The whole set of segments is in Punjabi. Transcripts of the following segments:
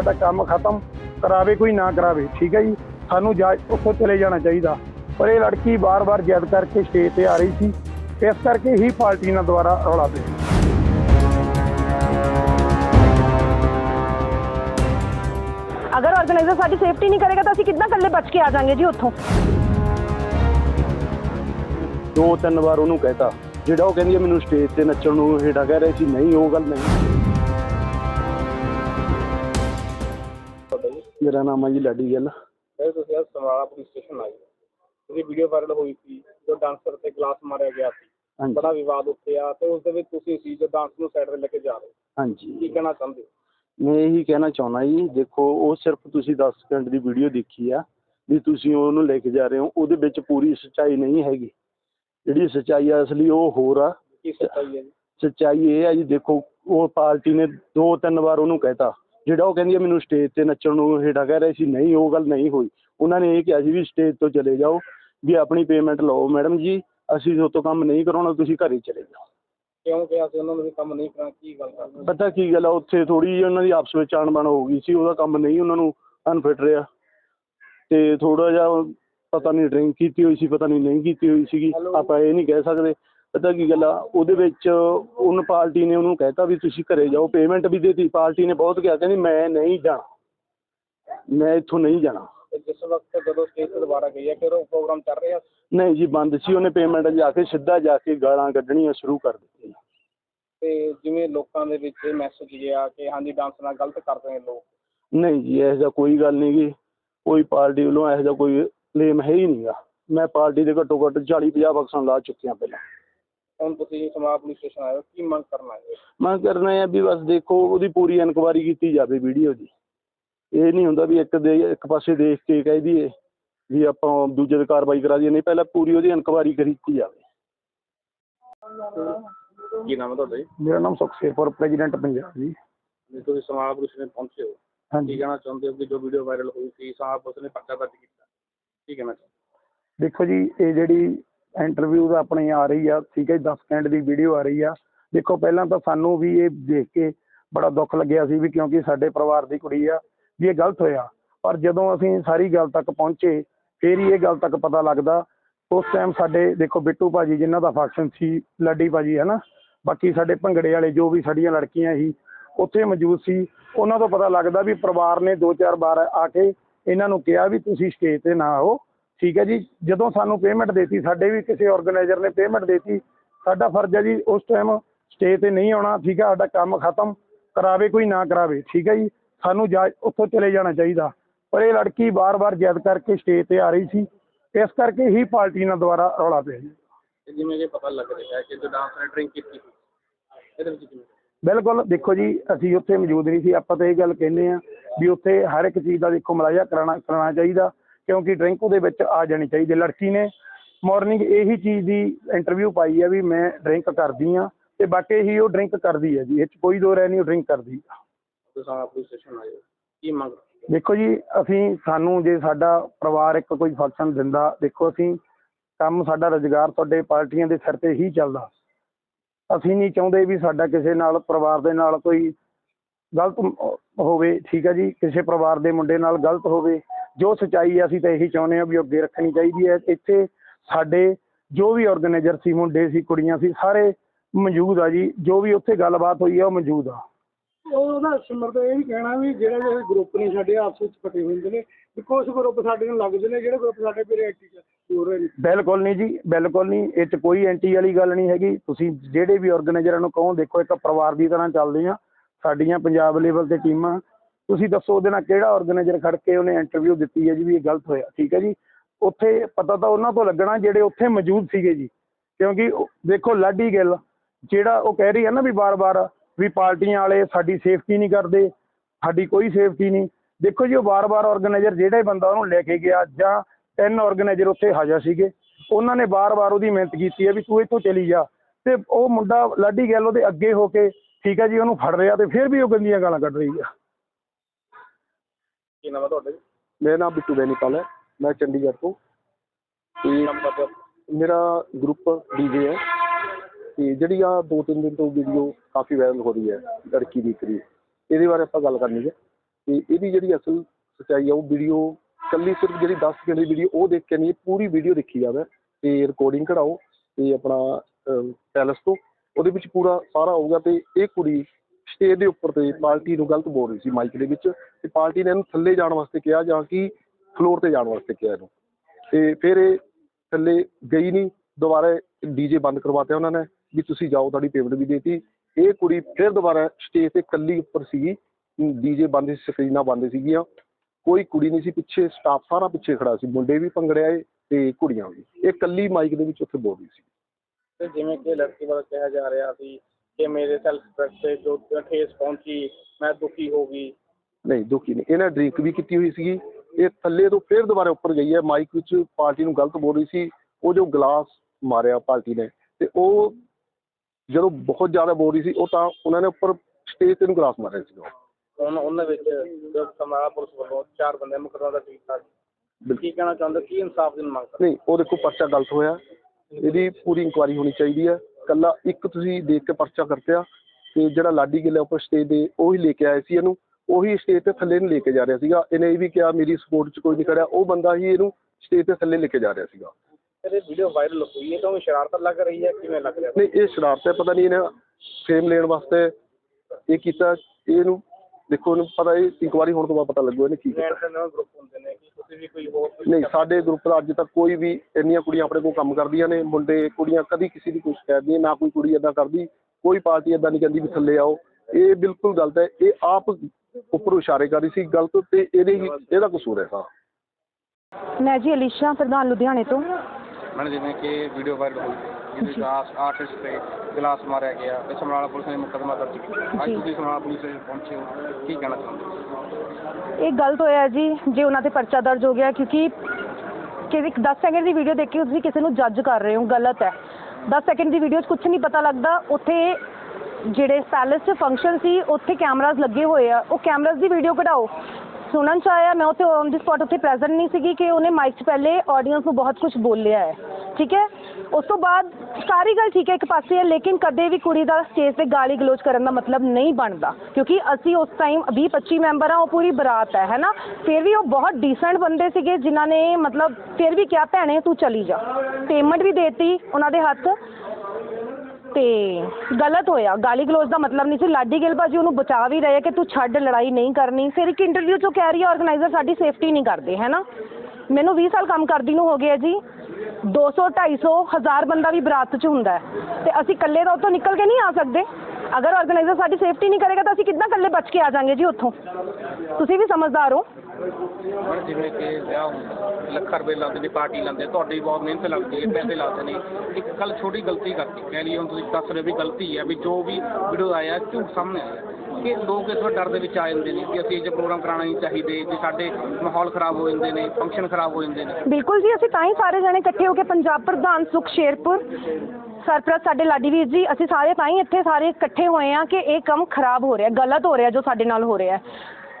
ਸਾਡਾ ਕੰਮ ਖਤਮ ਕਰਾਵੇ ਕੋਈ ਨਾ ਕਰਾਵੇ ਠੀਕ ਹੈ ਜੀ? ਸਾਨੂੰ ਜਾ ਉੱਥੋਂ ਚਲੇ ਜਾਣਾ ਚਾਹੀਦਾ। ਪਰ ਇਹ ਲੜਕੀ ਬਾਰ-ਬਾਰ ਜਿੱਦ ਕਰਕੇ ਸਟੇਜ ਤੇ ਆ ਰਹੀ ਸੀ। ਇਸ ਕਰਕੇ ਹੀ ਪਾਰਟੀ ਨਾਲ ਦੁਬਾਰਾ ਰੌਲਾ ਪਿਆ। ਅਗਰ ਆਰਗੇਨਾਈਜ਼ਰ ਸਾਡੀ ਸੇਫਟੀ ਨਹੀਂ ਕਰੇਗਾ ਤਾਂ ਅਸੀਂ ਕਿੱਦਾਂ ਇਕੱਲੇ ਬਚ ਕੇ ਆ ਜਾਾਂਗੇ ਜੀ ਉੱਥੋਂ? ਦੋ ਤਿੰਨ ਵਾਰ ਉਹਨੂੰ ਕਹਿਤਾ। ਜਿਹੜਾ ਉਹ ਕਹਿੰਦੀ ਹੈ ਮੈਨੂੰ ਸਟੇਜ ਤੇ ਨੱਚਣ ਨੂੰ ਹੇਠਾਂ ਕਹਿ ਰਹੇ ਸੀ ਨਹੀਂ ਉਹ ਗੱਲ ਨਹੀਂ। ਮੇਰਾ ਨਾਮ ਹੈ ਜੀ ਲਾਡੀ ਗਿੱਲ। ਫਿਰ ਤੁਸੀਂ ਅੱਜ ਸਮਰਾਲਾ ਪੁਲਿਸ ਸਟੇਸ਼ਨ ਆਏ ਉਹਦੀ ਵੀਡੀਓ ਵਾਇਰਲ ਹੋਈ ਸੀ ਜੋ ਡਾਂਸਰ ਤੇ ਗਲਾਸ ਮਾਰਿਆ ਗਿਆ ਸੀ। ਹਾਂਜੀ। ਬੜਾ ਵਿਵਾਦ ਉੱਠਿਆ ਤੇ ਉਸ ਦੇ ਵਿੱਚ ਤੁਸੀਂ ਸੀ ਜੋ ਡਾਂਸ ਨੂੰ ਸਾਈਡ ਤੇ ਲੈ ਕੇ ਜਾ ਰਹੇ ਹੋ। ਹਾਂਜੀ। ਕੀ ਕਹਿਣਾ ਚਾਹੁੰਦੇ ਹੋ? ਮੈਂ ਇਹੀ ਕਹਿਣਾ ਚਾਹੁੰਦਾ ਜੀ ਦੇਖੋ ਉਹ ਸਿਰਫ ਤੁਸੀਂ 10 ਸਕਿੰਟ ਦੀ ਵੀਡੀਓ ਦੇਖੀ ਆ ਵੀ ਤੁਸੀਂ ਉਹਨੂੰ ਲੈ ਕੇ ਜਾ ਰਹੇ ਹੋ ਉਹਦੇ ਵਿੱਚ ਪੂਰੀ ਸੱਚਾਈ ਨਹੀਂ ਹੈਗੀ। ਜਿਹੜੀ ਸੱਚਾਈ ਆ ਅਸਲੀ ਉਹ ਹੋਰ ਆ। ਕੀ ਸੱਚਾਈ ਹੈ ਜੀ? ਸੱਚਾਈ ਇਹ ਆ ਜੀ ਦੇਖੋ ਉਹ ਪਾਰਟੀ ਨੇ ਦੋ ਤਿੰਨ ਵਾਰ ਉਹਨੂੰ ਕਹਿਤਾ। ਜਿਹੜਾ ਉਹ ਕਹਿੰਦੀ ਹੈ ਮੈਨੂੰ ਸਟੇਜ ਤੇ ਨੱਚਣ ਨੂੰ ਹੇਠਾਂ ਕਹਿ ਰਹੇ ਸੀ ਨਹੀਂ ਉਹ ਗੱਲ ਨਹੀਂ ਹੋਈ। ਉਹਨਾਂ ਨੇ ਇਹ ਕਿਹਾ ਸੀ ਵੀ ਸਟੇਜ ਤੋਂ ਚਲੇ ਜਾਓ ਵੀ ਆਪਣੀ ਪੇਮੈਂਟ ਲਓ। ਮੈਡਮ ਜੀ ਅਸੀਂ ਤੁਹਾਡੇ ਤੋਂ ਕੰਮ ਨਹੀਂ ਕਰਾਉਣਾ ਤੁਸੀਂ ਘਰੇ ਚਲੇ ਜਾਓ। ਕਿਉਂ ਕਿਹਾ ਸੀ ਉਹਨਾਂ ਨੂੰ ਵੀ ਕੰਮ ਨਹੀਂ ਕਰਨਾ ਕੀ ਗੱਲ ਕਰਦੇ ਪਤਾ ਕੀ ਗੱਲ ਆ ਉੱਥੇ ਥੋੜੀ ਜਿਹੀ ਉਹਨਾਂ ਦੀ ਆਪਸ ਵਿੱਚ ਅਣਬਣ ਹੋ ਗਈ ਸੀ ਉਹਦਾ ਕੰਮ ਨਹੀਂ ਉਹਨਾਂ ਨੂੰ ਅਨਫਿਟ ਰਿਹਾ। ਤੇ ਥੋੜਾ ਜਿਹਾ ਪਤਾ ਨਹੀਂ ਡਰਿੰਕ ਕੀਤੀ ਹੋਈ ਸੀ ਪਤਾ ਨਹੀਂ ਨਹੀਂ ਕੀਤੀ ਹੋਈ ਸੀਗੀ। ਆਪਾਂ ਇਹ ਨਹੀਂ ਕਹਿ ਸਕਦੇ ਪਤਾ ਕੀ ਗੱਲ ਆ? ਉਹਦੇ ਵਿੱਚ ਉਹਨ ਪਾਰਟੀ ਨੇ ਉਹਨੂੰ ਕਹਿਤਾ ਵੀ ਤੁਸੀਂ ਘਰੇ ਜਾਓ ਪੇਮੈਂਟ ਵੀ ਦੇਤੀ। ਪਾਰਟੀ ਨੇ ਬਹੁਤ ਕਿਹਾ ਕਹਿੰਦੀ ਮੈਂ ਨਹੀਂ ਜਾਣਾ। ਮੈਂ ਇੱਥੋਂ ਨਹੀਂ ਜਾਣਾ। ਤੇ ਜਿਸ ਵਕਤ ਜਦੋਂ ਸਟੇਜ ਤੇ ਦੁਬਾਰਾ ਗਈ ਹੈ ਫਿਰ ਉਹ ਪ੍ਰੋਗਰਾਮ ਚੱਲ ਰਿਹਾ? ਸੀ ਨਹੀਂ ਜੀ ਬੰਦ ਸੀ। ਉਹਨੇ ਪੇਮੈਂਟ ਜਾ ਕੇ ਸਿੱਧਾ ਜਾ ਕੇ ਗਾਲਾਂ ਕੱਢਣੀਆਂ ਸ਼ੁਰੂ ਕਰ ਦਿੱਤੀਆਂ। ਤੇ ਜਿਵੇਂ ਲੋਕਾਂ ਦੇ ਵਿੱਚ ਇਹ ਮੈਸੇਜ ਗਿਆ ਕਿ ਹਾਂਜੀ ਡਾਂਸ ਨਾਲ ਗਲਤ ਕਰਦੇ ਨੇ ਲੋਕ। ਨਹੀਂ ਜੀ ਇਹੋ ਜਿਹਾ ਕੋਈ ਗੱਲ ਨਹੀਂ ਗੀ। ਕੋਈ ਪਾਰਟੀ ਵੱਲੋਂ ਇਹੋ ਜਿਹਾ ਕੋਈ ਕਲੇਮ ਹੈ ਹੀ ਨਹੀਂਗਾ ਮੈਂ ਪਾਰਟੀ ਦੇ ਘੱਟੋ ਘੱਟ 40 50 ਬਕਸਾਂ ਲਾ ਚੁੱਕਿਆ ਪਹਿਲਾਂ। ਹੁਣ ਤੁਸੀਂ ਸਮਰਾਲਾ ਪੁਲਿਸ ਸਟੇਸ਼ਨ ਆਏ ਹੋ ਕੀ ਮੰਗ ਕਰਨਾ ਹੈ? ਮੈਂ ਕਰਨਾ ਹੈ ਵੀ ਬਸ ਦੇਖੋ ਉਹਦੀ ਪੂਰੀ ਇਨਕੁਆਇਰੀ ਕੀਤੀ ਜਾਵੇ ਵੀਡੀਓ ਦੀ ਇਹ ਨਹੀਂ ਹੁੰਦਾ ਵੀ ਇੱਕ ਦੇ ਇੱਕ ਪਾਸੇ ਦੇਖ ਕੇ ਕਹਿ ਦਈਏ ਵੀ ਆਪਾਂ ਦੂਜੇ ਤੇ ਕਾਰਵਾਈ ਕਰਾ ਦਈਏ। ਨਹੀਂ ਪਹਿਲਾਂ ਪੂਰੀ ਉਹਦੀ ਇਨਕੁਆਇਰੀ ਕੀਤੀ ਜਾਵੇ। ਕੀ ਨਾਮ ਹੈ ਤੁਹਾਡਾ ਜੀ? ਮੇਰਾ ਨਾਮ ਸੁਖਸੇਪੁਰ ਪ੍ਰੈਜ਼ੀਡੈਂਟ ਪੰਜਾਬ ਜੀ। ਜੇ ਤੁਸੀਂ ਸਮਰਾਲਾ ਪੁਲਿਸ ਨੇ ਪਹੁੰਚੇ ਹੋ। ਕੀ ਹਾਂਜੀ ਕਹਿਣਾ ਚਾਹੁੰਦੇ ਹੋ ਕਿ ਜੋ ਵੀਡੀਓ ਵਾਇਰਲ ਹੋਈ ਸੀ ਸਾਹਿਬ ਉਸਨੇ ਪਰਚਾ ਦਰਜ ਕੀਤਾ? ਕੀ ਕਹਿਣਾ ਚਾਹੁੰਦੇ ਦੇਖੋ ਜੀ ਇਹ ਜਿਹੜੀ ਇੰਟਰਵਿਊ ਦਾ ਆਪਣੀ ਆ ਰਹੀ ਆ, ਠੀਕ ਹੈ 10 ਸਕਿੰਟ ਦੀ ਵੀਡੀਓ ਆ ਰਹੀ ਆ। ਦੇਖੋ, ਪਹਿਲਾਂ ਤਾਂ ਸਾਨੂੰ ਵੀ ਇਹ ਦੇਖ ਕੇ ਬੜਾ ਦੁੱਖ ਲੱਗਿਆ ਸੀ ਵੀ ਕਿਉਂਕਿ ਸਾਡੇ ਪਰਿਵਾਰ ਦੀ ਕੁੜੀ ਆ, ਵੀ ਇਹ ਗਲਤ ਹੋਇਆ। ਪਰ ਜਦੋਂ ਅਸੀਂ ਸਾਰੀ ਗੱਲ ਤੱਕ ਪਹੁੰਚੇ, ਫੇਰ ਹੀ ਇਹ ਗੱਲ ਤੱਕ ਪਤਾ ਲੱਗਦਾ। ਉਸ ਟਾਈਮ ਸਾਡੇ, ਦੇਖੋ, ਬਿੱਟੂ ਭਾਜੀ ਜਿਨ੍ਹਾਂ ਦਾ ਫੰਕਸ਼ਨ ਸੀ, ਲੱਡੀ ਭਾਜੀ ਹੈ ਨਾ ਬਾਕੀ ਸਾਡੇ ਭੰਗੜੇ ਵਾਲੇ ਜੋ ਵੀ ਸਾਡੀਆਂ ਲੜਕੀਆਂ ਸੀ, ਉੱਥੇ ਮੌਜੂਦ ਸੀ। ਉਹਨਾਂ ਤੋਂ ਪਤਾ ਲੱਗਦਾ ਵੀ ਪਰਿਵਾਰ ਨੇ ਦੋ ਚਾਰ ਵਾਰ ਆ ਕੇ ਇਹਨਾਂ ਨੂੰ ਕਿਹਾ ਵੀ ਤੁਸੀਂ ਸਟੇਜ ਤੇ ਨਾ ਆਓ। ਠੀਕ ਹੈ ਜੀ ਜਦੋਂ ਸਾਨੂੰ ਪੇਮੈਂਟ ਦੇਤੀ ਸਾਡੇ ਵੀ ਕਿਸੇ ਆਰਗੇਨਾਈਜ਼ਰ ਨੇ ਪੇਮੈਂਟ ਦੇਤੀ ਸਾਡਾ ਫਰਜ਼ ਹੈ ਜੀ ਉਸ ਟਾਈਮ ਸਟੇਜ ਤੇ ਨਹੀਂ ਆਉਣਾ ਠੀਕ ਹੈ ਸਾਡਾ ਕੰਮ ਖਤਮ ਕਰਾਵੇ ਕੋਈ ਨਾ ਕਰਾਵੇ ਠੀਕ ਹੈ ਜੀ ਸਾਨੂੰ ਜਾ ਉੱਥੋਂ ਚਲੇ ਜਾਣਾ ਚਾਹੀਦਾ। ਪਰ ਇਹ ਲੜਕੀ ਬਾਰ-ਬਾਰ ਜਿੱਦ ਕਰਕੇ ਸਟੇਜ ਤੇ ਆ ਰਹੀ ਸੀ ਇਸ ਕਰਕੇ ਹੀ ਪਾਰਟੀ ਨਾਲ ਦੁਬਾਰਾ ਰੌਲਾ ਪਿਆ ਜੀ। ਤੇ ਜਿਵੇਂ ਕਿ ਪਤਾ ਲੱਗ ਰਿਹਾ ਹੈ ਕਿ ਜੋ ਡਾਂਸ ਨੇ ਡਰਿੰਕ ਕੀਤੀ ਸੀ ਇਹਦੇ ਵਿੱਚ ਕਿਵੇਂ? ਬਿਲਕੁਲ ਦੇਖੋ ਜੀ ਅਸੀਂ ਉੱਥੇ ਮੌਜੂਦ ਨਹੀਂ ਸੀ ਆਪਾਂ ਤਾਂ ਇਹ ਗੱਲ ਕਹਿੰਦੇ ਆ ਵੀ ਉੱਥੇ ਹਰ ਇੱਕ ਚੀਜ਼ ਦਾ ਦੇਖੋ ਮਲਾਜਾ ਕਰਾਉਣਾ ਕਰਾਉਣਾ ਚਾਹੀਦਾ। ਕਿਉਂਕਿ ਡਰਿੰਕ ਉਹਦੇ ਵਿੱਚ ਆ ਜਾਣੀ ਚਾਹੀਦੀ ਲੜਕੀ ਨੇ ਮਾਰਨਿੰਗ ਇਹੀ ਚੀਜ਼ ਦੀ ਇੰਟਰਵਿਊ ਪਾਈ ਹੈ ਵੀ ਮੈਂ ਡਰਿੰਕ ਕਰਦੀ ਆ ਤੇ ਬਾਕੀ ਹੀ ਉਹ ਡਰਿੰਕ ਕਰਦੀ ਹੈ ਜੀ। ਇਹ 'ਚ ਕੋਈ ਦੋ ਰਹਿ ਨਹੀਂ ਉਹ ਡਰਿੰਕ ਕਰਦੀ ਆ। ਤੁਸੀਂ ਸਮਰਾਲਾ ਪੁਲਿਸ ਸਟੇਸ਼ਨ ਆਏ ਹੋ ਕੀ ਮੰਗ ਦੇਖੋ ਜੀ ਅਸੀਂ ਸਾਨੂੰ ਜੇ ਸਾਡਾ ਪਰਿਵਾਰ ਇੱਕ ਕੋਈ ਫੰਕਸ਼ਨ ਦਿੰਦਾ ਦੇਖੋ ਅਸੀਂ ਕੰਮ ਸਾਡਾ ਰੁਜ਼ਗਾਰ ਤੁਹਾਡੇ ਪਾਰਟੀਆਂ ਦੇ ਸਿਰ ਤੇ ਹੀ ਚੱਲਦਾ। ਅਸੀਂ ਨਹੀਂ ਚਾਹੁੰਦੇ ਵੀ ਸਾਡਾ ਕਿਸੇ ਨਾਲ ਪਰਿਵਾਰ ਦੇ ਨਾਲ ਕੋਈ ਗਲਤ ਹੋਵੇ ਠੀਕ ਹੈ ਜੀ। ਕਿਸੇ ਪਰਿਵਾਰ ਦੇ ਮੁੰਡੇ ਨਾਲ ਗਲਤ ਹੋਵੇ। ਜੋ ਸਚਾਈ ਹੈ ਅਸੀਂ ਤਾਂ ਇਹੀ ਚਾਹੁੰਦੇ ਹਾਂ ਵੀ ਉਹ ਅੱਗੇ ਰੱਖਣੀ ਚਾਹੀਦੀ ਹੈ। ਇੱਥੇ ਸਾਡੇ ਜੋ ਵੀ ਆਰਗੇਨਾਈਜ਼ਰ ਸੀ ਮੁੰਡੇ ਸੀ ਕੁੜੀਆਂ ਸੀ ਸਾਰੇ ਮੌਜੂਦ ਆ ਜੀ। ਜੋ ਵੀ ਉੱਥੇ ਗੱਲਬਾਤ ਹੋਈ ਹੈ ਉਹ ਮੌਜੂਦ ਆ। ਉਹਦਾ ਸਿਮਰ ਦਾ ਇਹ ਵੀ ਕਹਿਣਾ ਵੀ ਜਿਹੜੇ ਜਿਹੜੇ ਗਰੁੱਪ ਨੇ ਸਾਡੇ ਆਪਸ ਵਿੱਚ ਫਟੇ ਹੋਏ ਹੁੰਦੇ ਨੇ ਵੀ ਕੁਝ ਗਰੁੱਪ ਸਾਡੇ ਨੂੰ ਲੱਗਦੇ ਨੇ ਜਿਹੜੇ ਗਰੁੱਪ ਸਾਡੇ ਪੇਰੇ ਐਕਟਿਵ ਹੋ ਰਹੇ ਨੇ। ਬਿਲਕੁਲ ਨਹੀਂ ਜੀ ਬਿਲਕੁਲ ਨਹੀਂ। ਇਹ 'ਚ ਕੋਈ ਐਂਟੀ ਵਾਲੀ ਗੱਲ ਨਹੀਂ ਹੈਗੀ। ਤੁਸੀਂ ਜਿਹੜੇ ਵੀ ਆਰਗੇਨਾਈਜ਼ਰਾਂ ਨੂੰ ਕਹੋ ਦੇਖੋ ਇੱਕ ਪਰਿਵਾਰ ਦੀ ਤਰ੍ਹਾਂ ਚੱਲਦੇ ਆ। ਸਾਡੀਆਂ ਪੰਜਾਬ ਲੈਵਲ ਤੇ ਟੀਮਾਂ ਤੁਸੀਂ ਦੱਸੋ ਉਹਦੇ ਨਾਲ ਕਿਹੜਾ ਆਰਗੇਨਾਈਜ਼ਰ ਖੜ ਕੇ ਉਹਨੇ ਇੰਟਰਵਿਊ ਦਿੱਤੀ ਹੈ ਜੀ ਵੀ ਇਹ ਗਲਤ ਹੋਇਆ, ਠੀਕ ਹੈ ਜੀ? ਉੱਥੇ ਪਤਾ ਤਾਂ ਉਹਨਾਂ ਤੋਂ ਲੱਗਣਾ ਜਿਹੜੇ ਉੱਥੇ ਮੌਜੂਦ ਸੀਗੇ ਜੀ, ਕਿਉਂਕਿ ਦੇਖੋ ਲਾਡੀ ਗਿੱਲ, ਜਿਹੜਾ ਉਹ ਕਹਿ ਰਹੀ ਹੈ ਨਾ ਵੀ ਬਾਰ-ਬਾਰ ਵੀ ਪਾਰਟੀਆਂ ਵਾਲੇ ਸਾਡੀ ਸੇਫਟੀ ਨਹੀਂ ਕਰਦੇ, ਸਾਡੀ ਕੋਈ ਸੇਫਟੀ ਨਹੀਂ। ਦੇਖੋ ਜੀ ਉਹ ਬਾਰ-ਬਾਰ ਆਰਗੇਨਾਈਜ਼ਰ ਜਿਹੜਾ ਬੰਦਾ ਉਹਨੂੰ ਲੈ ਕੇ ਗਿਆ, ਜਾਂ ਤਿੰਨ ਆਰਗੇਨਾਈਜ਼ਰ ਉੱਥੇ ਹਾਜ਼ਰ ਸੀਗੇ, ਉਹਨਾਂ ਨੇ ਬਾਰ-ਬਾਰ ਉਹਦੀ ਮਿਹਨਤ ਕੀਤੀ ਹੈ ਵੀ ਤੂੰ ਇੱਥੋਂ ਚਲੀ ਜਾ। ਤੇ ਉਹ ਮੁੰਡਾ ਲਾਡੀ ਗਿੱਲ ਉਹਦੇ ਅੱਗੇ ਹੋ ਕੇ, ਠੀਕ ਹੈ ਜੀ, ਉਹਨੂੰ ਫੜ ਰਿਹਾ ਤੇ ਫਿਰ ਵੀ ਉਹ ਗੰਦੀਆਂ ਗਾਲਾਂ ਕੱਢ ਰਹੀ ਆ। ਕੀ ਨਾਮ ਹੈ ਤੁਹਾਡਾ ਜੀ? ਮੇਰਾ ਨਾਮ ਬਿੱਟੂ ਬੈਨੀਪਾਲ ਹੈ ਮੈਂ ਚੰਡੀਗੜ੍ਹ ਤੋਂ। ਤੇ ਮੇਰਾ ਗਰੁੱਪ ਡੀਜੇ ਹੈ। ਤੇ ਜਿਹੜੀ ਆ ਦੋ ਤਿੰਨ ਦਿਨ ਤੋਂ ਵੀਡੀਓ ਕਾਫੀ ਵਾਇਰਲ ਹੋ ਰਹੀ ਹੈ ਲੜਕੀ ਦੀ ਕਰੀ ਇਹਦੇ ਬਾਰੇ ਆਪਾਂ ਗੱਲ ਕਰਨੀ ਹੈ। ਤੇ ਇਹਦੀ ਜਿਹੜੀ ਅਸਲ ਸੱਚਾਈ ਆ ਉਹ ਵੀਡੀਓ ਕੱਲੀ ਸਿਰਫ ਜਿਹੜੀ 10 ਸਕਿੰਟ ਦੀ ਵੀਡੀਓ ਉਹ ਦੇਖ ਕੇ ਨਹੀਂ ਪੂਰੀ ਵੀਡੀਓ ਦੇਖੀ ਜਾਵੇ। ਤੇ ਰਿਕਾਰਡਿੰਗ ਕਢਾਓ ਤੇ ਆਪਣਾ ਪੈਲਸ ਤੋਂ ਉਹਦੇ ਵਿੱਚ ਪੂਰਾ ਸਾਰਾ ਆਊਗਾ ਤੇ ਇਹ ਕੁੜੀ ਸਟੇਜ ਦੇ ਉੱਪਰ ਤੇ ਪਾਰਟੀ ਨੂੰ ਗਲਤ ਬੋਲ ਰਹੀ ਸੀ ਮਾਈਕ ਦੇ ਵਿੱਚ ਤੇ ਪਾਰਟੀ ਨੇ ਇਹਨੂੰ ਥੱਲੇ ਜਾਣ ਵਾਸਤੇ ਕਿਹਾ ਜਾਂ ਕਿ ਫਲੋਰ ਤੇ ਜਾਣ ਵਾਸਤੇ ਕਿਹਾ ਇਹਨੂੰ। ਤੇ ਫਿਰ ਇਹ ਥੱਲੇ ਗਈ ਨਹੀਂ, ਦੁਬਾਰਾ ਡੀਜੇ ਬੰਦ ਕਰਵਾਤੇ ਉਹਨਾਂ ਨੇ ਵੀ ਤੁਸੀਂ ਜਾਓ, ਤੁਹਾਡੀ ਪੇਮੈਂਟ ਵੀ ਦੇਤੀ। ਇਹ ਕੁੜੀ ਫਿਰ ਦੁਬਾਰਾ ਸਟੇਜ ਤੇ ਕੱਲੀ ਉੱਪਰ ਸੀਗੀ ਡੀਜੇ ਬੰਦ ਸੀ ਸਕਰੀਨਾਂ ਬੰਦ ਸੀਗੀਆਂ। ਕੋਈ ਕੁੜੀ ਨਹੀਂ ਸੀ, ਪਿੱਛੇ ਸਟਾਫ ਸਾਰਾ ਪਿੱਛੇ ਖੜਾ ਸੀ, ਮੁੰਡੇ ਵੀ ਭੰਗੜਿਆ ਏ ਤੇ ਕੁੜੀਆਂ ਵੀ। ਇਹ ਕੱਲੀ ਮਾਈਕ ਦੇ ਵਿੱਚ ਉੱਥੇ ਬੋਲ ਰਹੀ ਸੀ। ਜਿਵੇਂ ਕਿ ਲੜਕੀ ਵੱਲੋਂ ਕਿਹਾ ਜਾ ਰਿਹਾ ਸੀ ਕਿ ਮੇਰੇ ਸੈਲਫ ਰਿਸਪੈਕਟ ਤੇ ਜੋ ਠੇਸ ਪਹੁੰਚੀ ਮੈਂ ਦੁਖੀ ਹੋ ਗਈ। ਨਹੀਂ ਦੁਖੀ ਨਹੀਂ। ਇਹਨੇ ਡਰਿੰਕ ਵੀ ਕੀਤੀ ਹੋਈ ਸੀਗੀ। ਇਹ ਥੱਲੇ ਤੋਂ ਫਿਰ ਦੁਬਾਰਾ ਉੱਪਰ ਗਈ ਹੈ। ਮਾਈਕ ਵਿੱਚ ਪਾਰਟੀ ਨੂੰ ਗਲਤ ਬੋਲ ਰਹੀ ਸੀ। ਉਹ ਜੋ ਗਲਾਸ ਮਾਰਿਆ ਪਾਰਟੀ ਨੇ ਤੇ ਉਹ ਜਦੋਂ ਬਹੁਤ ਜ਼ਿਆਦਾ ਬੋਲ ਰਹੀ ਸੀ ਉਹ ਤਾਂ ਉਹਨਾਂ ਨੇ ਉੱਪਰ ਸਟੇਜ ਤੇ ਨੂੰ ਗਲਾਸ ਮਾਰਿਆ ਸੀ। ਉਹਨਾਂ ਵਿੱਚ ਜੋ ਸਮਰਾਲਾ ਪੁਲਿਸ ਵੱਲੋਂ ਚਾਰ ਬੰਦੇ ਮੁਕੱਦਮਾ ਦਾ ਕੀਤਾ ਕੀ ਕਹਿਣਾ ਚਾਹੁੰਦੇ ਕੀ ਇਨਸਾਫ ਦੀ ਮੰਗ ਕਰਦੇ ਨਹੀਂ ਉਹ ਦੇਖੋ ਪਰਚਾ ਗਲਤ ਹੋਇਆ। ਇਹਦੀ ਪੂਰੀ ਇਨਕੁਆਇਰੀ ਹੋਣੀ ਚਾਹੀਦੀ ਹੈ। ਕੱਲਾ ਇੱਕ ਤੁਸੀਂ ਦੇਖ ਕੇ ਪਰਚਾ ਕਰਤਿਆ ਤੇ ਜਿਹੜਾ ਲਾਡੀ ਗਿੱਲ ਉੱਪਰ ਸਟੇਜ ਦੇ ਉਹ ਹੀ ਲੈ ਕੇ ਆਏ ਸੀ ਇਹਨੂੰ। ਉਹੀ ਸਟੇਜ ਤੇ ਥੱਲੇ ਨੂੰ ਲੈ ਕੇ ਜਾ ਰਿਹਾ ਸੀਗਾ। ਇਹਨੇ ਇਹ ਵੀ ਕਿਹਾ ਮੇਰੀ ਸਪੋਰਟ 'ਚ ਕੋਈ ਨਹੀਂ ਖੜਿਆ। ਉਹ ਬੰਦਾ ਹੀ ਇਹਨੂੰ ਸਟੇਜ ਤੇ ਥੱਲੇ ਲੈ ਕੇ ਜਾ ਰਿਹਾ ਸੀਗਾ। ਇਹ ਵੀਡੀਓ ਵਾਇਰਲ ਹੋਈ ਹੈ ਤਾਂ ਉਹ ਸ਼ਰਾਰਤ ਲੱਗ ਰਹੀ ਹੈ ਕਿਵੇਂ ਲੱਗ ਰਿਹਾ? ਨਹੀਂ ਇਹ ਸ਼ਰਾਰਤ ਹੈ ਪਤਾ ਨਹੀਂ ਇਹਨੇ ਫੇਮ ਲੈਣ ਵਾਸਤੇ ਇਹ ਕੀਤਾ। ਇਹਨੂੰ ਦੇਖੋ ਇਹਨੂੰ ਪਤਾ ਇਹ ਇਨਕੁਆਇਰੀ ਹੋਣ ਤੋਂ ਬਾਅਦ ਪਤਾ ਲੱਗੂ ਇਹਨੇ ਕੀ ਕੀਤਾ। ਇੰਟਰਨੈਸ਼ਨਲ ਗਰੁੱਪ ਹੁੰਦੇ ਨੇ। ਵੀ ਕੋਈ ਹੋਰ ਨਹੀਂ ਸਾਡੇ ਗਰੁੱਪ ਦਾ ਅੱਜ ਤੱਕ ਕੋਈ ਵੀ ਇੰਨੀਆਂ ਕੁੜੀਆਂ ਆਪਣੇ ਕੋਲ ਕੰਮ ਕਰਦੀਆਂ ਨੇ ਮੁੰਡੇ ਕੁੜੀਆਂ ਕਦੀ ਕਿਸੇ ਦੀ ਕੋਈ ਸ਼ਿਕਾਇਤ ਨਹੀਂ ਨਾ ਕੋਈ ਕੁੜੀ ਇਦਾਂ ਕਰਦੀ ਕੋਈ ਪਾਰਟੀ ਇਦਾਂ ਨਹੀਂ ਕਹਿੰਦੀ ਵੀ ਥੱਲੇ ਆਓ। ਇਹ ਬਿਲਕੁਲ ਗਲਤ ਹੈ ਇਹ ਆਪ ਉੱਪਰ ਇਸ਼ਾਰੇ ਕਰ ਰਹੀ ਸੀ ਗਲਤ ਤੇ ਇਹਦੇ ਹੀ ਇਹਦਾ ਕਸੂਰ ਹੈ ਸਾਰਾ ਮੈਂ ਜੀ ਅਲੀਸ਼ਾ ਪ੍ਰਧਾਨ ਲੁਧਿਆਣੇ ਤੋਂ। ਮੈਡਮ, ਜਿਵੇਂ ਕਿ ਵੀਡੀਓ ਵਾਇਰਲ ਹੋਈ, ਜਿਹਦੇ ਵਿੱਚ ਆਰਟਿਸਟ ਤੇ ਗਲਾਸ ਮਾਰਿਆ ਗਿਆ ਤੇ ਸਮਰਾਲਾ ਪੁਲਿਸ ਨੇ ਮੁਕੱਦਮਾ ਦਰਜ ਕੀਤਾ। ਅੱਜ ਜੀ। ਤੁਸੀਂ ਸਮਰਾਲਾ ਪੁਲਿਸ ਸਟੇਸ਼ਨ ਪਹੁੰਚੇ ਹੋ, ਕੀ ਕਹਿਣਾ ਚਾਹੁੰਦੇ ਹੋ? ਇਹ ਗਲਤ ਹੋਇਆ ਜੀ, ਜੇ ਉਹਨਾਂ ਤੇ ਪਰਚਾ ਦਰਜ ਹੋ ਗਿਆ, ਕਿਉਂਕਿ ਕਿ 10 ਸੈਕਿੰਡ ਦੀ ਵੀਡੀਓ ਦੇਖ ਕੇ ਤੁਸੀਂ ਕਿਸੇ ਨੂੰ ਜੱਜ ਕਰ ਰਹੇ ਹੋ, ਗਲਤ ਹੈ। 10 ਸੈਕਿੰਡ ਦੀ ਵੀਡੀਓ 'ਚ ਕੁਝ ਨਹੀਂ ਪਤਾ ਲੱਗਦਾ, ਉੱਥੇ ਜਿਹੜੇ ਪੈਲੇਸ 'ਚ ਫੰਕਸ਼ਨ ਸੀ, ਉੱਥੇ ਕੈਮਰਾਜ਼ ਲੱਗੇ ਹੋਏ ਆ। ਉਹ ਕੈਮਰਾਜ਼ ਦੀ ਵੀਡੀਓ ਕਢਾਓ। ਸੁਣਨ ਚ ਆਇਆ, ਮੈਂ ਉੱਥੇ ਔਨ ਦੀ ਸਪੌਟ ਉੱਥੇ ਪ੍ਰੈਜ਼ੈਂਟ ਨਹੀਂ ਸੀਗੀ ਕਿ ਉਹਨੇ ਮਾਈਕ 'ਚ ਪਹਿਲੇ ਆਡੀਅנס ਨੂੰ ਬਹੁਤ ਕੁਝ ਬੋਲਿਆ ਹੈ, ਠੀਕ ਹੈ? ਉਸ ਤੋਂ ਬਾਅਦ ਸਾਰੀ ਗੱਲ ਠੀਕ ਹੈ ਇੱਕ ਪਾਸੇ ਹੈ, ਲੇਕਿਨ ਕਦੇ ਵੀ ਕੁੜੀ ਦਾ ਸਟੇਜ ਤੇ ਗਾਲੀ ਗਲੋਚ ਕਰਨ ਦਾ ਮਤਲਬ ਨਹੀਂ ਬਣਦਾ, ਕਿਉਂਕਿ ਅਸੀਂ ਉਸ ਟਾਈਮ 20 25 ਮੈਂਬਰ ਆ ਉਹ ਪੂਰੀ ਬਰਾਤ ਹੈ, ਹੈਨਾ? ਫਿਰ ਵੀ ਉਹ ਬਹੁਤ ਡੀਸੈਂਟ ਬੰਦੇ ਸੀਗੇ ਜਿਨ੍ਹਾਂ ਨੇ ਮਤਲਬ ਫਿਰ ਵੀ ਕਿਹਾ, ਭੈਣੇ ਤੂੰ ਚਲੀ ਜਾ। ਪੇਮੈਂਟ ਵੀ ਦੇਤੀ ਉਹਨਾਂ ਦੇ ਹੱਥ ਅਤੇ ਗਲਤ ਹੋਇਆ। ਗਾਲੀ ਗਲੋਚ ਦਾ ਮਤਲਬ ਨਹੀਂ ਸੀ। ਲਾਡੀ ਗਿੱਲ ਭਾਜੀ ਉਹਨੂੰ ਬਚਾ ਵੀ ਰਹੇ ਕਿ ਤੂੰ ਛੱਡ, ਲੜਾਈ ਨਹੀਂ ਕਰਨੀ। ਫਿਰ ਇੱਕ ਇੰਟਰਵਿਊ ਚੋਂ ਕਹਿ ਰਹੀ ਹੈ ਆਰਗੇਨਾਈਜ਼ਰ ਸਾਡੀ ਸੇਫਟੀ ਨਹੀਂ ਕਰਦੇ, ਹੈ ਨਾ? ਮੈਨੂੰ 20 ਸਾਲ ਕੰਮ ਕਰਦੀ ਨੂੰ ਹੋ ਗਿਆ ਜੀ। 200 250 ਹਜ਼ਾਰ ਬੰਦਾ ਵੀ ਬਰਾਤ 'ਚ ਹੁੰਦਾ ਹੈ। ਤੇ ਅਸੀਂ ਇਕੱਲੇ ਤਾਂ ਉੱਥੋਂ ਨਿਕਲ ਕੇ ਨਹੀਂ ਆ ਸਕਦੇ। ਅਗਰ ਆਰਗੇਨਾਈਜ਼ਰ ਸਾਡੀ ਸੇਫਟੀ ਨਹੀਂ ਕਰੇਗਾ ਤਾਂ ਅਸੀਂ ਕਿੱਦਾਂ ਇਕੱਲੇ ਬਚ ਕੇ ਆ ਜਾਾਂਗੇ ਜੀ ਉੱਥੋਂ? ਤੁਸੀਂ ਵੀ ਸਮਝਦਾਰ ਹੋ। ਮੈਡਮ ਜਿਵੇਂ ਕਿ ਵਿਆਹ ਹੁੰਦਾ, ਲੱਖਾਂ ਰੁਪਏ ਲਾਉਂਦੇ ਨੇ, ਪਾਰਟੀ ਲਾਉਂਦੇ ਤੁਹਾਡੀ ਬਹੁਤ ਮਿਹਨਤ ਲੱਗਦੀ ਹੈ, ਪੈਸੇ ਲਾਉਂਦੇ ਨੇ। ਇੱਕ ਕੱਲ ਛੋਟੀ ਗਲਤੀ ਕਰਤੀ ਕਹਿ ਲਈ ਹੁਣ ਤੁਸੀਂ ਦੱਸ ਰਹੇ ਵੀ ਗਲਤੀ ਹੈ, ਵੀ ਜੋ ਵੀ ਵੀਡੀਓ ਆਇਆ, ਝੂਠ ਸਾਹਮਣੇ ਆਇਆ। ਕਿ ਲੋਕ ਇਸ ਵਾਰ ਡਰ ਦੇ ਵਿੱਚ ਆ ਜਾਂਦੇ ਨੇ ਕਿ ਅਸੀਂ ਇਹ 'ਚ ਪ੍ਰੋਗਰਾਮ ਕਰਾਉਣਾ ਨਹੀਂ ਚਾਹੀਦੇ ਕਿ ਸਾਡੇ ਮਾਹੌਲ ਖਰਾਬ ਹੋ ਜਾਂਦੇ ਨੇ ਫੰਕਸ਼ਨ ਖਰਾਬ ਹੋ ਜਾਂਦੇ ਨੇ। ਬਿਲਕੁਲ ਜੀ, ਅਸੀਂ ਤਾਂ ਹੀ ਸਾਰੇ ਜਣੇ ਇਕੱਠੇ ਹੋ ਕੇ ਪੰਜਾਬ ਪ੍ਰਧਾਨ ਸੁਖ ਸ਼ੇਰਪੁਰ ਸਰਪ੍ਰਸਤ ਸਾਡੇ ਲਾਡੀ ਵੀਰ ਜੀ, ਅਸੀਂ ਸਾਰੇ ਤਾਂ ਹੀ ਇੱਥੇ ਸਾਰੇ ਇਕੱਠੇ ਹੋਏ ਆ ਕਿ ਇਹ ਕੰਮ ਖਰਾਬ ਹੋ ਰਿਹਾ, ਗਲਤ ਹੋ ਰਿਹਾ ਜੋ ਸਾਡੇ ਨਾਲ ਹੋ ਰਿਹਾ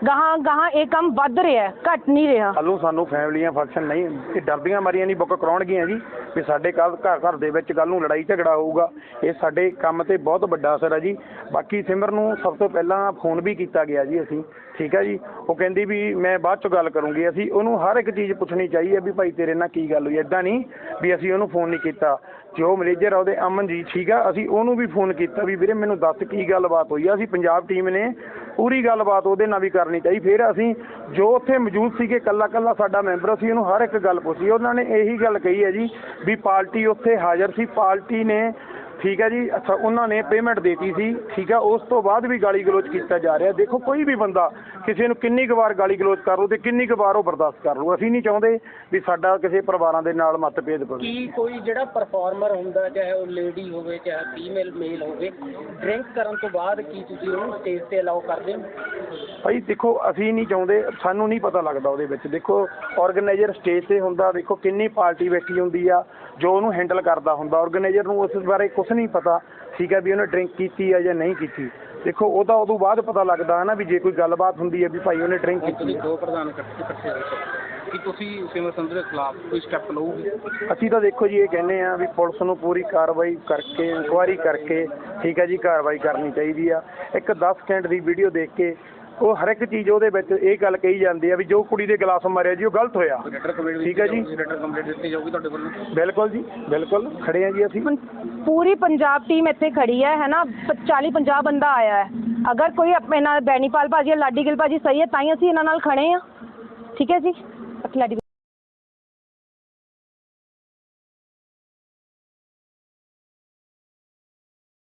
ਗਾਹਾਂ ਗਾਹਾਂ ਇਹ ਕੰਮ ਵੱਧ ਰਿਹਾ ਹੈ, ਘਟ ਨਹੀਂ ਰਿਹਾ। ਕੱਲ੍ਹ ਨੂੰ ਸਾਨੂੰ ਫੈਮਲੀਆਂ ਫੰਕਸ਼ਨ ਨਹੀਂ ਇਹ ਡਰਦੀਆਂ ਮਾਰੀਆਂ ਨਹੀਂ ਬੁੱਕ ਕਰਾਉਣਗੀਆਂ ਜੀ। ਵੀ ਸਾਡੇ ਕੱਲ ਘਰ ਘਰ ਦੇ ਵਿੱਚ ਕੱਲ ਨੂੰ ਲੜਾਈ ਝਗੜਾ ਹੋਊਗਾ। ਇਹ ਸਾਡੇ ਕੰਮ ਤੇ ਬਹੁਤ ਵੱਡਾ ਅਸਰ ਹੈ ਜੀ। ਬਾਕੀ ਸਿਮਰ ਨੂੰ ਸਭ ਤੋਂ ਪਹਿਲਾਂ ਫੋਨ ਵੀ ਕੀਤਾ ਗਿਆ ਜੀ ਅਸੀਂ। ਠੀਕ ਹੈ ਜੀ? ਉਹ ਕਹਿੰਦੀ ਵੀ ਮੈਂ ਬਾਅਦ ਚ ਗੱਲ ਕਰੂੰਗੀ। ਅਸੀਂ ਉਹਨੂੰ ਹਰ ਇੱਕ ਚੀਜ਼ ਪੁੱਛਣੀ ਚਾਹੀਏ ਵੀ ਭਾਈ ਤੇਰੇ ਨਾਲ ਕੀ ਗੱਲ ਹੋਈ? ਐਦਾਂ ਨਹੀਂ ਵੀ ਅਸੀਂ ਉਹਨੂੰ ਫੋਨ ਨਹੀਂ ਕੀਤਾ। ਜੋ ਮੈਨੇਜਰ ਆ ਉਹਦੇ ਅਮਨਜੀਤ ਠੀਕ ਆ, ਅਸੀਂ ਉਹਨੂੰ ਵੀ ਫੋਨ ਕੀਤਾ ਵੀ ਵੀਰੇ ਮੈਨੂੰ ਦੱਸ ਕੀ ਗੱਲਬਾਤ ਹੋਈ ਆ। ਅਸੀਂ ਪੰਜਾਬ ਟੀਮ ਨੇ ਪੂਰੀ ਗੱਲਬਾਤ ਉਹਦੇ ਨਾਲ ਵੀ ਕਰਨੀ ਚਾਹੀ। ਫਿਰ ਅਸੀਂ ਜੋ ਉੱਥੇ ਮੌਜੂਦ ਸੀਗੇ, ਕੱਲਾ ਕੱਲਾ ਸਾਡਾ ਮੈਂਬਰ ਸੀ ਉਹਨੂੰ ਹਰ ਇੱਕ ਗੱਲ ਪੁੱਛੀ। ਉਹਨਾਂ ਨੇ ਇਹੀ ਗੱਲ ਕਹੀ ਹੈ ਜੀ ਵੀ ਪਾਰਟੀ ਉੱਥੇ ਹਾਜ਼ਰ ਸੀ ਪਾਰਟੀ ਨੇ, ਠੀਕ ਹੈ ਜੀ, ਅੱਛਾ, ਉਹਨਾਂ ਨੇ ਪੇਮੈਂਟ ਦੇਤੀ ਸੀ, ਠੀਕ ਹੈ, ਉਸ ਤੋਂ ਬਾਅਦ ਵੀ ਗਾਲੀ ਗਲੋਚ ਕੀਤਾ ਜਾ ਰਿਹਾ। ਦੇਖੋ, ਕੋਈ ਵੀ ਬੰਦਾ ਕਿਸੇ ਨੂੰ ਕਿੰਨੀ ਕੁ ਵਾਰ ਗਾਲੀ ਗਲੋਚ ਕਰ ਲਓ ਤੇ ਕਿੰਨੀ ਕੁ ਵਾਰ ਉਹ ਬਰਦਾਸ਼ਤ ਕਰ ਲਓ ਅਸੀਂ ਨਹੀਂ ਚਾਹੁੰਦੇ ਵੀ ਸਾਡਾ ਕਿਸੇ ਪਰਿਵਾਰਾਂ ਦੇ ਨਾਲ ਮਤਭੇਦ ਪਵੇ ਕੀ ਕੋਈ ਜਿਹੜਾ ਪਰਫਾਰਮਰ ਹੁੰਦਾ ਚਾਹੇ ਉਹ ਲੇਡੀ ਹੋਵੇ ਚਾਹੇ ਫੀਮੇਲ ਮੇਲ ਹੋਵੇ ਡਰਿੰਕ ਕਰਨ ਤੋਂ ਬਾਅਦ ਕੀ ਤੁਸੀਂ ਉਹਨੂੰ ਸਟੇਜ ਤੇ ਅਲਾਉ ਕਰਦੇ ਹੋ? ਭਾਈ ਦੇਖੋ ਅਸੀਂ ਨਹੀਂ ਚਾਹੁੰਦੇ ਸਾਨੂੰ ਨਹੀਂ ਪਤਾ ਲੱਗਦਾ ਉਹਦੇ ਵਿੱਚ। ਦੇਖੋ ਆਰਗੇਨਾਈਜ਼ਰ ਸਟੇਜ ਤੇ ਹੁੰਦਾ ਦੇਖੋ ਕਿੰਨੀ ਪਾਰਟੀ ਬੈਠੀ ਹੁੰਦੀ ਆ ਜੋ ਉਹਨੂੰ ਹੈਂਡਲ ਕਰਦਾ ਹੁੰਦਾ। ਆਰਗੇਨਾਈਜ਼ਰ ਨੂੰ ਉਸ ਬਾਰੇ ਕੁਝ ਨਹੀਂ ਪਤਾ ਠੀਕ ਹੈ ਵੀ ਉਹਨੇ ਡਰਿੰਕ ਕੀਤੀ ਆ ਜਾਂ ਨਹੀਂ ਕੀਤੀ। ਦੇਖੋ ਉਹਦਾ ਉਦੋਂ ਬਾਅਦ ਪਤਾ ਲੱਗਦਾ ਹੈ ਨਾ ਵੀ ਜੇ ਕੋਈ ਗੱਲਬਾਤ ਹੁੰਦੀ ਹੈ ਵੀ ਭਾਈ ਉਹਨੇ ਡਰਿੰਕ ਕੀਤੀ। ਦੋ ਪ੍ਰਧਾਨ ਇਕੱਠੇ ਕਿ ਤੁਸੀਂ ਸਿਮਰ ਸੰਧੂ ਦੇ ਖਿਲਾਫ ਕੋਈ ਸਟੈਪ ਲਓਗੇ? ਅਸੀਂ ਤਾਂ ਦੇਖੋ ਜੀ ਇਹ ਕਹਿੰਦੇ ਆ ਵੀ ਪੁਲਿਸ ਨੂੰ ਪੂਰੀ ਕਾਰਵਾਈ ਕਰਕੇ ਇਨਕੁਆਇਰੀ ਕਰਕੇ ਠੀਕ ਹੈ ਜੀ ਕਾਰਵਾਈ ਕਰਨੀ ਚਾਹੀਦੀ ਆ। ਇੱਕ 10 ਸਕਿੰਟ ਦੀ ਵੀਡੀਓ ਦੇਖ ਕੇ ਉਹ ਹਰ ਇੱਕ ਚੀਜ਼ ਉਹਦੇ ਵਿੱਚ ਇਹ ਗੱਲ ਕਹੀ ਜਾਂਦੀ ਆ ਵੀ ਜੋ ਕੁੜੀ ਦੇ ਗਲਾਸ ਮਾਰਿਆ ਜੀ ਉਹ ਗਲਤ ਹੋਇਆ। ਠੀਕ ਹੈ ਜੀ। ਰਿਟਰ ਕੰਪਲੀਟ ਦਿੱਤੀ ਜਾਊਗੀ ਤੁਹਾਡੇ ਵੱਲੋਂ। ਬਿਲਕੁਲ ਜੀ ਬਿਲਕੁਲ। ਖੜੇ ਆ ਜੀ ਅਸੀਂ। ਹੁਣ ਪੂਰੀ ਪੰਜਾਬ ਟੀਮ ਇੱਥੇ ਖੜੀ ਹੈ ਹੈ ਨਾ? 40 50 ਬੰਦਾ ਆਇਆ ਹੈ। ਅਗਰ ਕੋਈ ਆਪਣੇ ਨਾਲ ਬੈਨੀਪਾਲ ਭਾਜੀ ਜਾਂ ਲਾਡੀ ਗਿੱਲ ਭਾਜੀ ਸਹੀ ਹੈ ਤਾਂ ਹੀ ਅਸੀਂ ਇਹਨਾਂ ਨਾਲ ਖੜੇ ਆ ਠੀਕ ਹੈ ਜੀ? ਲਾਡੀ